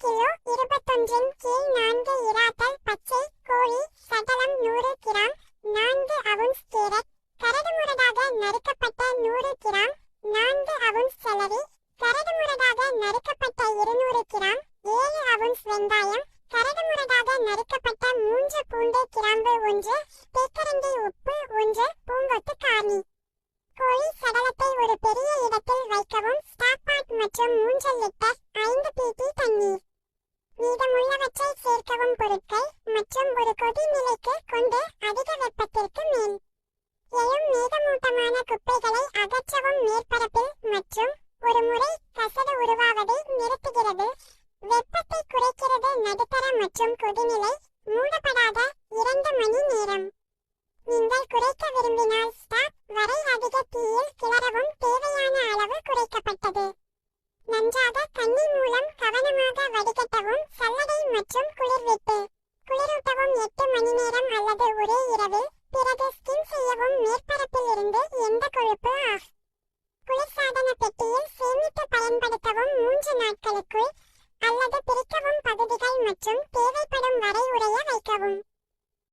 மூன்றின் கீழ் நான்கு இராத்தல் பச்சை கோழி சடலம் நூறு கிராம் நான்கு அவுன்ஸ் கேரட் கரடுமுரடாக நறுக்கப்பட்ட நூறு கிராம் நான்கு அவுன்ஸ் செலரி கரடுமுரடாக நறுக்கப்பட்ட இருநூறு கிராம் ஏழு அவுன்ஸ் வெங்காயம் கரடுமுரடாக நறுக்கப்பட்ட மூன்று பூண்டு கிராம்பு ஒன்று தேக்கரண்டி உப்பு ஒன்று பூங்கொத்து காணி கோழி சடலத்தை ஒரு பெரிய இடத்தில் வைக்கவும் ஸ்டாக் பாட் மற்றும் மூன்று லிட்டர் ஐந்து பிடி தண்ணீர். மீதமுள்ளவற்றை சேர்க்கவும் பொருட்கள் மற்றும் ஒரு கொதிநிலைக்கு கொண்டு அதிக வெப்பத்திற்கு மேல் எழும் மீதமூட்டமான குப்பைகளை அகற்றவும் மேற்பரப்பில் மற்றும் ஒரு முறை கசடு உருவாவதை நிறுத்துகிறது. வெப்பத்தை குறைக்கிறது நடுத்தர மற்றும் கொதிநிலை மூடப்படாத இரண்டு மணி நேரம். நீங்கள் குறைக்க விரும்பினால் ஸ்டாப் வரை அதிக தீயில் கிளறவும் தேவையான அளவு குறைக்கப்பட்டது. நன்றாக கண்ணி மூலம் நேரம் அல்லது ஒரே இரவில் பிறகு ஸ்கின் செய்யவும் மேற்பரப்பில் இருந்து எந்த கொழுப்பு ஆஃப் குளிர்சாதன பெட்டியில் சேமித்து பயன்படுத்தவும் மூன்று நாட்களுக்குள் அல்லது பிரிக்கவும் பகுதிகள் மற்றும் தேவைப்படும் வரை உறைய வைக்கவும்.